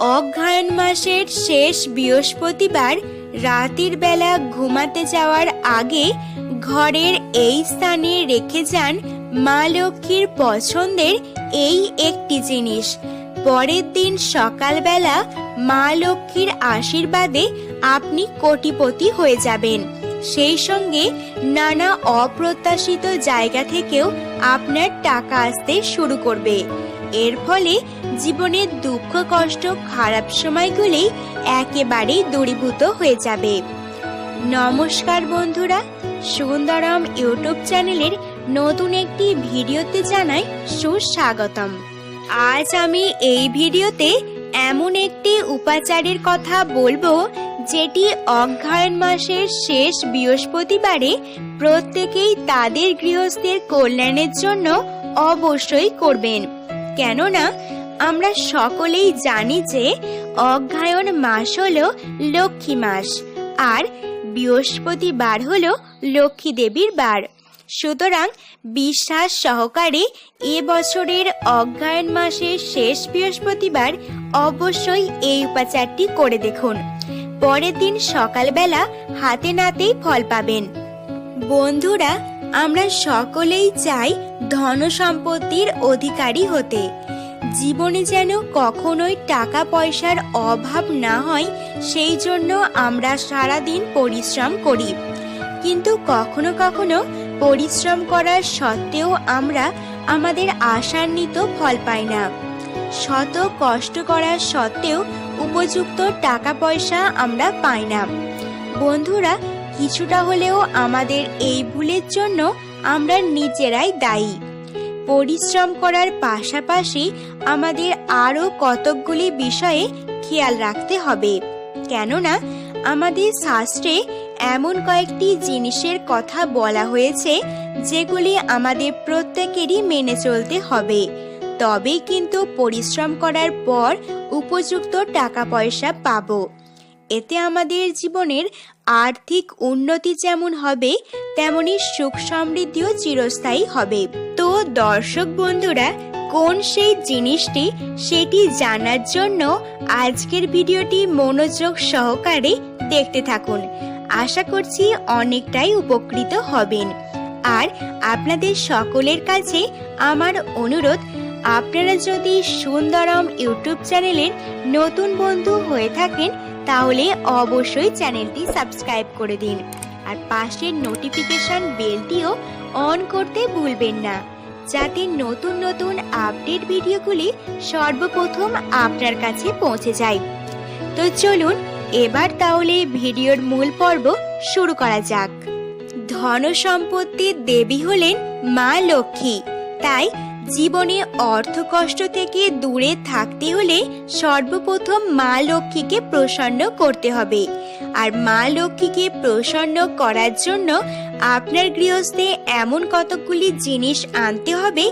অঘ্রায়ণ মাসের শেষ বৃহস্পতিবার রাতের বেলা ঘুমাতে যাওয়ার আগে ঘরের এই স্থানে রেখে যান মা লক্ষ্মীর পছন্দের এই একটি জিনিস। পরের দিন সকালবেলা মা লক্ষ্মীর আশীর্বাদে আপনি কোটিপতি হয়ে যাবেন। সেই সঙ্গে নানা অপ্রত্যাশিত জায়গা থেকেও আপনার টাকা আসতে শুরু করবে। এর ফলে জীবনের দুঃখ, কষ্ট, খারাপ সময়গুলি একেবারেই দূরীভূত হয়ে যাবে। নমস্কার বন্ধুরা, সুন্দরম ইউটিউব চ্যানেলের নতুন একটি ভিডিওতে জানাই সুস্বাগতম। আজ আমি এই ভিডিওতে এমন একটি উপাচারের কথা বলব, যেটি অঘ্রায়ণ মাসের শেষ বৃহস্পতিবারে প্রত্যেকেই তাদের গৃহস্থের কল্যাণের জন্য অবশ্যই করবেন। কেননা আমরা সকলেই জানি যে অঘ্রায়ণ মাস হলো লক্ষ্মী মাস আর বৃহস্পতিবার হলো লক্ষ্মী দেবীর বার। সুতরাং বিশ্বাস সহকারে এ বছরের অজ্ঞায়ন মাসের শেষ বৃহস্পতিবার অবশ্যই এই উপাচারটি করে দেখুন। পরের দিন সকালবেলা হাতে নাতেই ফল পাবেন। বন্ধুরা আমরা সকলেই চাই ধন সম্পত্তির অধিকারী হতে। জীবনে যেন কখনোই টাকা পয়সার অভাব না হয়, সেই জন্য আমরা সারাদিন পরিশ্রম করি। কিন্তু কখনো কখনো পরিশ্রম করার সত্ত্বেও আমরা আমাদের আশান্বিত ফল পাই না। শত কষ্ট করার সত্ত্বেও উপযুক্ত টাকা পয়সা আমরা পাই না। বন্ধুরা কিছুটা হলেও আমাদের এই ভুলের জন্য আমরা নিজেরাই দায়ী। পরিশ্রম করার পাশাপাশি আমাদের আরও কতকগুলি বিষয়ে খেয়াল রাখতে হবে। কেননা, আমাদের শাস্ত্রে এমন কয়েকটি জিনিসের কথা বলা হয়েছে, যেগুলি আমাদের প্রত্যেকেরই মেনে চলতে হবে। তবেই কিন্তু পরিশ্রম করার পর উপযুক্ত টাকা পয়সা পাবো। এতে আমাদের জীবনের আর্থিক উন্নতি যেমন হবে, তেমনি সুখ সমৃদ্ধিও চিরস্থায়ী হবে। তো দর্শক বন্ধুরা, কোন সেই জিনিসটি সেটি জানার জন্য আজকের ভিডিওটি মনোযোগ সহকারে দেখতে থাকুন। আশা করছি অনেকটাই উপকৃত হবেন। আর আপনাদের সকলের কাছে আমার অনুরোধ, আপনারা যদি সুন্দরম ইউটিউব চ্যানেলের নতুন বন্ধু হয়ে থাকেন তাহলে অবশ্যই চ্যানেলটি সাবস্ক্রাইব করে দিন। আর পাশের নোটিফিকেশন বেলটিও অন করতে ভুলবেন না। যাতে নতুন নতুন আপডেট ভিডিওগুলি সর্বপ্রথম আপনার কাছে পৌঁছে যায়। তো চলুন, এবার তাহলে ভিডিওর মূল পর্ব শুরু করা যাক। ধন সম্পত্তির দেবী হলেন মা লক্ষ্মী। তাই জীবনে অর্থ কষ্ট থেকে দূরে থাকতে হলে সর্বপ্রথম মা লক্ষ্মীকে প্রসন্ন করতে হবে। আর মা লক্ষ্মীকে প্রসন্ন করার জন্য আপনার গৃহস্থে এমন কতকগুলি জিনিস আনতে হবে,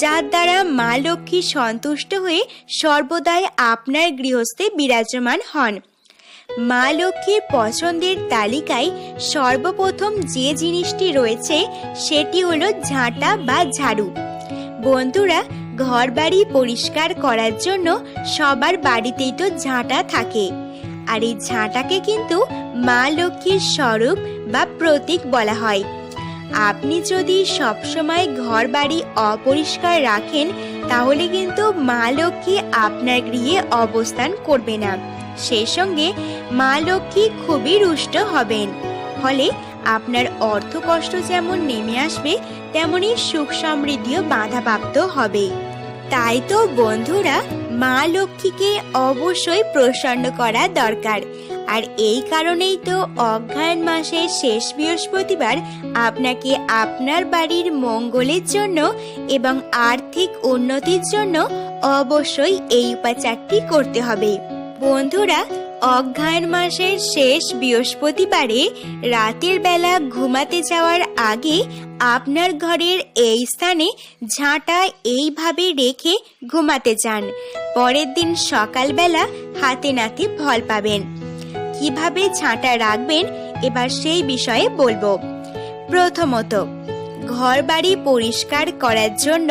যার দ্বারা মা লক্ষ্মী সন্তুষ্ট হয়ে সর্বদাই আপনার গৃহস্থে বিরাজমান হন। মা লক্ষ্মীর পছন্দের তালিকায় সর্বপ্রথম যে জিনিসটি রয়েছে, সেটি হলো ঝাঁটা বা ঝাড়ু। বন্ধুরা ঘর বাড়ি পরিষ্কার করার জন্য সবার বাড়িতেই তো ঝাঁটা থাকে। আর এই ঝাঁটাকে কিন্তু মা লক্ষ্মীর স্বরূপ বা প্রতীক বলা হয়। আপনি যদি সবসময় ঘর বাড়ি অপরিষ্কার রাখেন, তাহলে কিন্তু মা লক্ষ্মী আপনার গৃহে অবস্থান করবে না। সেই সঙ্গে মা লক্ষ্মী খুবই রুষ্ট হবেন। ফলে আপনার অর্থ কষ্ট যেমন নেমে আসবে তেমনি সুখ সমৃদ্ধিও বাধাপ্রাপ্ত হবে। তাই তো বন্ধুরা, মা লক্ষ্মীকে অবশ্যই প্রসন্ন করা দরকার। আর এই কারণেই তো অজ্ঞায়ন মাসের শেষ বৃহস্পতিবার আপনাকে আপনার বাড়ির মঙ্গলের জন্য এবং আর্থিক উন্নতির জন্য অবশ্যই এই উপাচারটি করতে হবে। বন্ধুরা অজ্ঞায়ন মাসের শেষ বৃহস্পতিবারে রাতের বেলা ঘুমাতে যাওয়ার আগে আপনার ঘরের এই স্থানে ঝাঁটা এইভাবে রেখে ঘুমাতে যান। পরের দিন সকালবেলা হাতে নাতে ফল পাবেন। কীভাবে ঝাঁটা রাখবেন এবার সেই বিষয়ে বলব। প্রথমত ঘর বাড়ি পরিষ্কার করার জন্য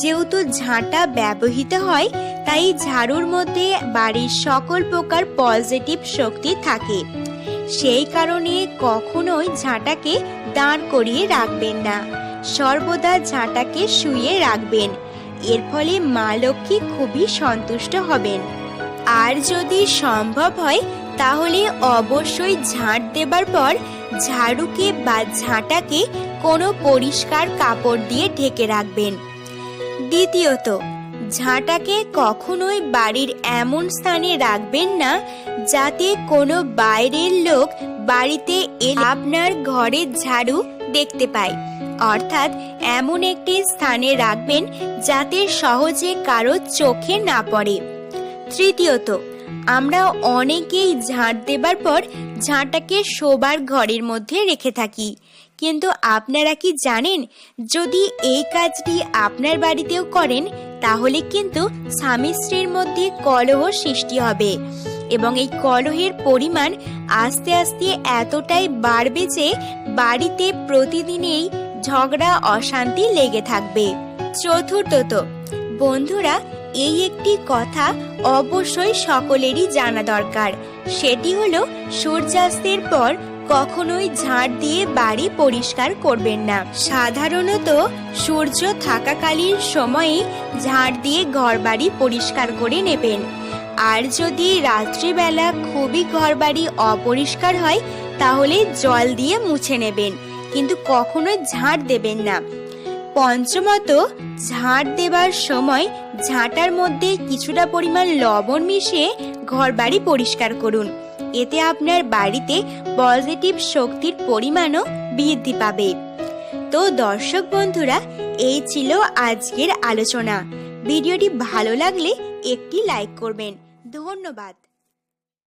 যেহেতু ঝাঁটা ব্যবহৃত হয়, তাই ঝাড়ুর মধ্যে বাড়ির সকল প্রকার পজিটিভ শক্তি থাকে। সেই কারণে কখনোই ঝাঁটাকে দাঁড় করিয়ে রাখবেন না। সর্বদা ঝাঁটাকে শুয়ে রাখবেন। এর ফলে মা লক্ষ্মী খুবই সন্তুষ্ট হবেন। আর যদি সম্ভব হয়, তাহলে অবশ্যই ঝাঁট দেবার পর ঝাড়ুকে বা ঝাঁটাকে কোনো পরিষ্কার কাপড় দিয়ে ঢেকে রাখবেন। দ্বিতীয়ত ঝাঁটাকে কখনোই বাড়ির এমন স্থানে রাখবেন না যাতে কোনো বাইরের লোক বাড়িতে এলে আপনার ঘরের ঝাড়ু দেখতে পায়। অর্থাৎ এমন একটি স্থানে রাখবেন যাতে সহজে কারও চোখে না পড়ে। তৃতীয়ত, আমরা অনেকেই ঝাঁট দেবার পর ঝাঁটাকে শোবার ঘরের মধ্যে রেখে থাকি। কিন্তু আপনারা কি জানেন, যদি এই কাজটি আপনার বাড়িতেও করেন, তাহলে কিন্তু স্বামী স্ত্রীর মধ্যে কলহ সৃষ্টি হবে এবং এই কলহের পরিমাণ আস্তে আস্তে এতটাই বাড়বে যে বাড়িতে প্রতিদিনই ঝগড়া, অশান্তি লেগে থাকবে। চতুর্থত, বন্ধুরা, এই একটি কথা অবশ্যই সকলেরই জানা দরকার। সেটি হলো, সূর্যাস্তের পর কখনোই ঝাড় দিয়ে বাড়ি পরিষ্কার করবেন না। সাধারণত সূর্য থাকাকালীন সময়ে ঝাড় দিয়ে ঘরবাড়ি পরিষ্কার করে নেবেন। আর যদি রাত্রিবেলা খুবই ঘরবাড়ি অপরিষ্কার হয়, তাহলে জল দিয়ে মুছে নেবেন, কিন্তু কখনো ঝাড় দেবেন না। পঞ্চমত, ঝাড় দেবার সময় ঝাঁটার মধ্যে কিছুটা পরিমাণ লবণ মিশিয়ে ঘরবাড়ি পরিষ্কার করুন। এতে আপনার বাড়িতে পজিটিভ শক্তির পরিমাণও বৃদ্ধি পাবে। তো দর্শক বন্ধুরা, এই ছিল আজকের আলোচনা। ভিডিওটি ভালো লাগলে একটি লাইক করবেন। ধন্যবাদ।